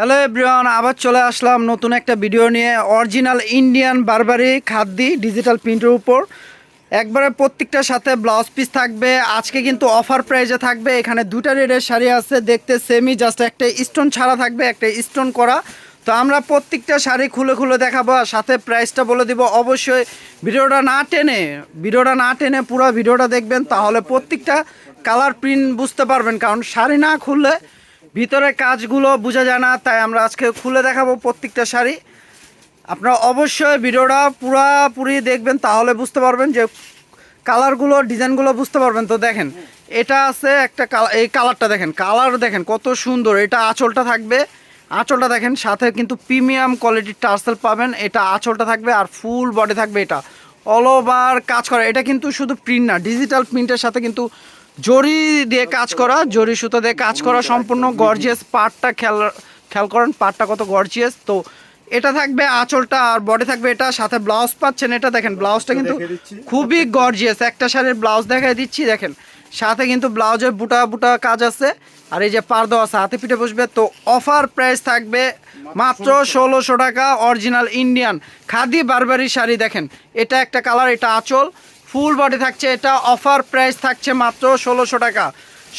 Hello everyone, আবার চলে আসলাম নতুন একটা ভিডিও নিয়ে। অরিজিনাল ইন্ডিয়ান বারবারি খাদ্যি ডিজিটাল প্রিন্টের উপর। একবারে প্রত্যেকটার সাথে ব্লাউজ পিস থাকবে। আজকে কিন্তু অফার প্রাইজে থাকবে। এখানে দুটা রেডের শাড়ি আছে। দেখতে সেমি জাস্ট একটা স্টোন ছাড়া থাকবে, একটা স্টোন করা। তো আমরা প্রত্যেকটা শাড়ি খুলে খুলে দেখাবো আর সাথে প্রাইসটা বলে দিব। অবশ্যই ভিডিওটা না টেনে ভিডিওটা না টেনে পুরো ভিডিওটা দেখবেন, তাহলে প্রত্যেকটা কালার প্রিন্ট বুঝতে পারবেন। কারণ শাড়ি না খুললে ভিতরে কাজগুলো বোঝা যায় না, তাই আমরা আজকে খুলে দেখাবো প্রত্যেকটা শাড়ি। আপনারা অবশ্যই ভিডিওটা পুরাপুরি দেখবেন, তাহলে বুঝতে পারবেন যে কালারগুলো, ডিজাইনগুলো বুঝতে পারবেন। তো দেখেন, এটা আছে একটা এই কালারটা দেখেন, কালার দেখেন কত সুন্দর। এটা আঁচলটা থাকবে, আঁচলটা দেখেন, সাথে কিন্তু প্রিমিয়াম কোয়ালিটির টার্সেল পাবেন। এটা আঁচলটা থাকবে আর ফুল বডি থাকবে এটা। অল ওভার কাজ করা, এটা কিন্তু শুধু প্রিন্ট না ডিজিটাল প্রিন্টের সাথে কিন্তু জরি দিয়ে কাজ করা জরি সুতো দিয়ে কাজ করা সম্পূর্ণ গর্জিয়াস পাটটা খেয়াল খেয়াল করেন পাটটা কত গর্জিয়াস তো এটা থাকবে আঁচলটা আর বডি থাকবে এটা সাথে ব্লাউজ পাচ্ছেন এটা দেখেন ব্লাউজটা কিন্তু খুবই গর্জিয়াস একটা শাড়ির ব্লাউজ দেখাই দিচ্ছি দেখেন। সাথে কিন্তু ব্লাউজের বুটা বুটা কাজ আছে। আর এই যে পার্দ আছে হাতে পিঠে বসবে। তো অফার প্রাইস থাকবে মাত্র ষোলোশো টাকা অরিজিনাল ইন্ডিয়ান খাদি বারবারি শাড়ি দেখেন এটা একটা কালার এটা আঁচল। ফুল বডি থাকছে, এটা অফার প্রাইস থাকছে মাত্র ষোলোশো টাকা।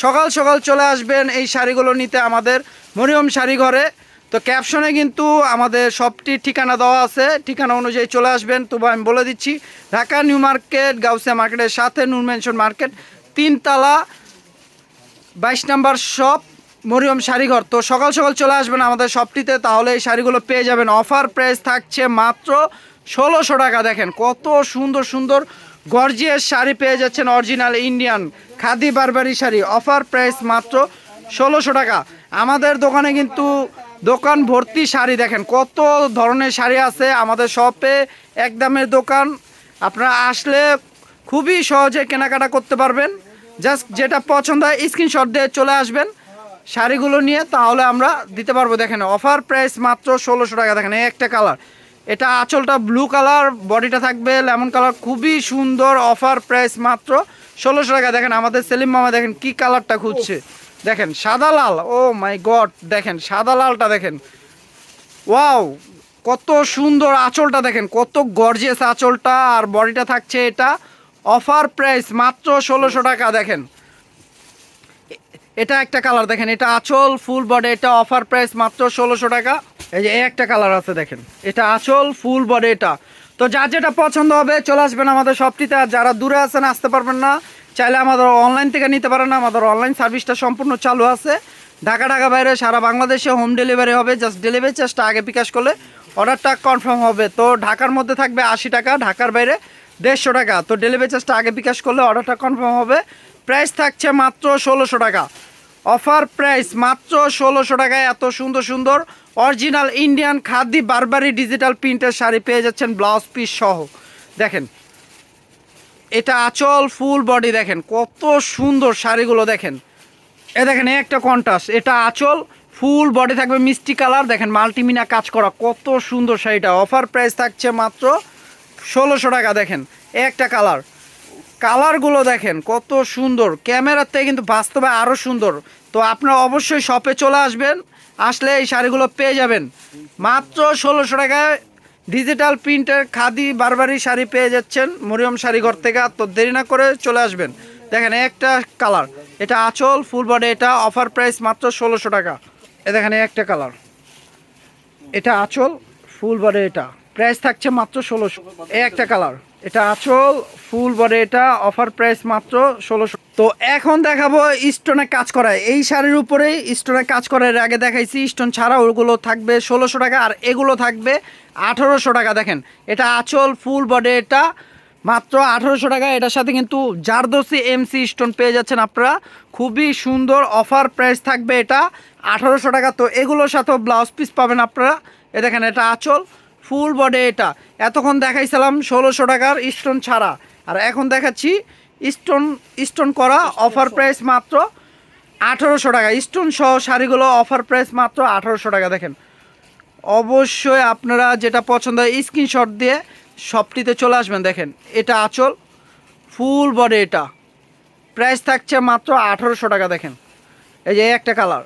সকাল সকাল চলে আসবেন এই শাড়িগুলো নিতে আমাদের মরিয়ম শাড়ি ঘরে। তো ক্যাপশনে কিন্তু আমাদের সবটি ঠিকানা দেওয়া আছে। ঠিকানা অনুযায়ী চলে আসবেন, তবু আমি বলে দিচ্ছি, ঢাকা নিউ মার্কেট, গাউসিয়া মার্কেটের সাথে নূর মেনশন মার্কেট, তিনতলা, বাইশ নাম্বার শপ, মরিয়ম শাড়িঘর তো সকাল সকাল চলে আসবেন আমাদের শপটিতে তাহলে এই শাড়িগুলো পেয়ে যাবেন। অফার প্রাইস থাকছে মাত্র ষোলোশো টাকা, দেখেন কত সুন্দর সুন্দর গর্জিয়াস শাড়ি পেয়ে যাচ্ছেন অরিজিনাল ইন্ডিয়ান খাদি বারবারি শাড়ি। অফার প্রাইস মাত্র ষোলোশো টাকা। আমাদের দোকানে কিন্তু দোকান ভর্তি শাড়ি দেখেন, কত ধরনের শাড়ি আছে আমাদের শপে একদমের দোকান। আপনারা আসলে খুবই সহজে কেনাকাটা করতে পারবেন। জাস্ট যেটা পছন্দ হয় স্ক্রিনশট দিয়ে চলে আসবেন শাড়িগুলো নিয়ে, তাহলে আমরা দিতে পারব। দেখেন, অফার প্রাইস মাত্র ষোলোশো টাকা। দেখেন একটা কালার। এটা আঁচলটা ব্লু কালার বডিটা থাকবে লেমন কালার খুবই সুন্দর অফার প্রাইস মাত্র ষোলোশো টাকা। দেখেন আমাদের সেলিম মামা দেখেন কি কালারটা খুঁজছে। দেখেন সাদা লাল ও মাই গড দেখেন সাদা লালটা দেখেন। ওয়াও কত সুন্দর আঁচলটা দেখেন কত গর্জিয়াস আঁচলটা আর বডিটা থাকছে এটা অফার প্রাইস মাত্র ষোলোশো টাকা দেখেন। এটা একটা কালার দেখেন এটা আঁচল ফুল বডি এটা অফার প্রাইস মাত্র ষোলোশো টাকা। এই যে একটা কালার আছে দেখেন। এটা আসল ফুল বডি এটা। তো যার যেটা পছন্দ হবে, চলে আসবেন আমাদের শপটিতে আর যারা দূরে আছেন, আসতে পারবেন না। চাইলে আমাদের অনলাইন থেকে নিতে পারেন। আমাদের অনলাইন সার্ভিসটা সম্পূর্ণ চালু আছে। ঢাকা ঢাকা বাইরে সারা বাংলাদেশে হোম ডেলিভারি হবে। জাস্ট ডেলিভারি চার্জটা আগে বিকাশ করলে অর্ডারটা কনফার্ম হবে। তো ঢাকার মধ্যে থাকবে আশি টাকা, ঢাকার বাইরে দেড়শো টাকা। তো ডেলিভারি চার্জটা আগে বিকাশ করলে অর্ডারটা কনফার্ম হবে। প্রাইস থাকছে মাত্র ষোলোশো টাকা। অফার প্রাইস মাত্র ষোলোশো টাকায় এত সুন্দর সুন্দর অরিজিনাল ইন্ডিয়ান খাদি বারবারি ডিজিটাল প্রিন্টের শাড়ি পেয়ে যাচ্ছেন ব্লাউজ পিস সহ। দেখেন, এটা আচল, ফুল বডি দেখেন, কত সুন্দর শাড়িগুলো দেখেন। এ দেখেন, এই একটা কন্ট্রাস্ট এটা আচল, ফুল বডি থাকবে মিষ্টি কালার, দেখেন মাল্টিমিনা কাজ করা, কত সুন্দর শাড়িটা। অফার প্রাইস থাকছে মাত্র ষোলোশো টাকা, দেখেন একটা কালার। কালারগুলো দেখেন, কত সুন্দর। ক্যামেরার থেকে কিন্তু বাস্তবে আরও সুন্দর। তো আপনারা অবশ্যই শপে চলে আসবেন, আসলে এই শাড়িগুলো পেয়ে যাবেন। মাত্র ষোলোশো টাকায় ডিজিটাল প্রিন্টের খাদি বারবারই শাড়ি পেয়ে যাচ্ছেন মরিয়ম শাড়িঘর থেকে। তো দেরি না করে চলে আসবেন। দেখেন একটা কালার, এটা আঁচল ফুল বডি এটা অফার প্রাইস মাত্র ষোলোশো টাকা। এ দেখেন একটা কালার, এটা আঁচল ফুল বডি এটা। প্রাইস থাকছে মাত্র ষোলোশো। এই একটা কালার এটা আঁচল ফুল বডি এটা অফার প্রাইস মাত্র ষোলোশো। তো এখন দেখাবো স্টোনে কাজ করা এই শাড়ির উপরেই স্টোনে কাজ করার আগে দেখাইছি স্টোন ছাড়া ওগুলো থাকবে ষোলোশো টাকা আর এগুলো থাকবে আঠারোশো টাকা। দেখেন, এটা আঁচল ফুল বডি এটা, মাত্র আঠারোশো টাকা। এটার সাথে কিন্তু জারদোসি এমসি স্টোন পেয়ে যাচ্ছেন আপনারা। খুবই সুন্দর অফার প্রাইস থাকবে এটা আঠারোশো টাকা। তো এগুলোর সাথেও ব্লাউজ পিস পাবেন আপনারা। এ দেখেন, এটা আঁচল ফুল বডি এটা। এতক্ষণ দেখাইছিলাম ষোলোশো টাকার স্টোন ছাড়া। আর এখন দেখাচ্ছি স্টোন স্টোন করা অফার প্রাইস মাত্র আঠারোশো টাকা। স্টোন সহ শাড়িগুলো অফার প্রাইস মাত্র আঠারোশো টাকা, দেখেন। অবশ্যই আপনারা যেটা পছন্দ হয় স্ক্রিনশট দিয়ে শপটিতে চলে আসবেন, দেখেন। এটা আঁচল, ফুল বডি এটা। প্রাইস থাকছে মাত্র আঠারোশো টাকা, দেখেন। এই যে একটা কালার।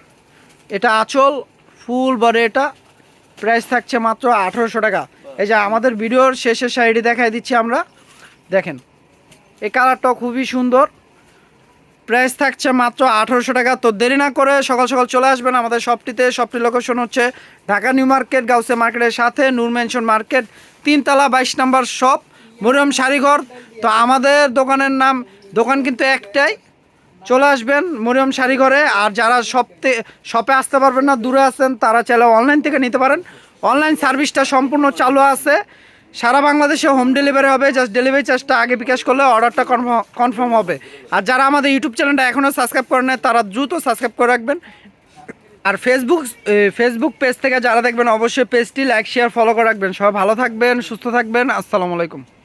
এটা আঁচল, ফুল বডি এটা। প্রাইস থাকছে মাত্র আঠেরোশো টাকা। এই যে আমাদের ভিডিওর শেষের সাইডে দেখাই দিচ্ছি আমরা। দেখেন, এই কালারটাও খুবই সুন্দর। প্রাইস থাকছে মাত্র আঠেরোশো টাকা। তো দেরি না করে সকাল সকাল চলে আসবেন আমাদের শপটিতে শপটির লোকেশন হচ্ছে ঢাকা নিউ মার্কেট গাউসে মার্কেটের সাথে নূর মেনশন মার্কেট, তিনতলা বাইশ নাম্বার শপ মরিয়ম শাড়িঘর। তো আমাদের দোকানের নাম, দোকান কিন্তু একটাই চলে আসবেন মরিয়ম শাড়িঘরে আর যারা শপতে, শপে আসতে পারবেন না, দূরে আছেন, তারা চাইলে অনলাইন থেকে নিতে পারেন। অনলাইন সার্ভিসটা সম্পূর্ণ চালু আছে। সারা বাংলাদেশে হোম ডেলিভারি হবে জাস্ট ডেলিভারি চার্জটা আগে বিকাশ করলে অর্ডারটা কনফার্ম হবে। আর যারা আমাদের ইউটিউব চ্যানেলটা এখনও সাবস্ক্রাইব করে নেয় তারা দ্রুত সাবস্ক্রাইব করে রাখবেন। আর ফেসবুক ফেসবুক পেজ থেকে যারা দেখবেন, অবশ্যই পেজটি লাইক শেয়ার ফলো করে রাখবেন। সবাই ভালো থাকবেন, সুস্থ থাকবেন। আসসালামু আলাইকুম।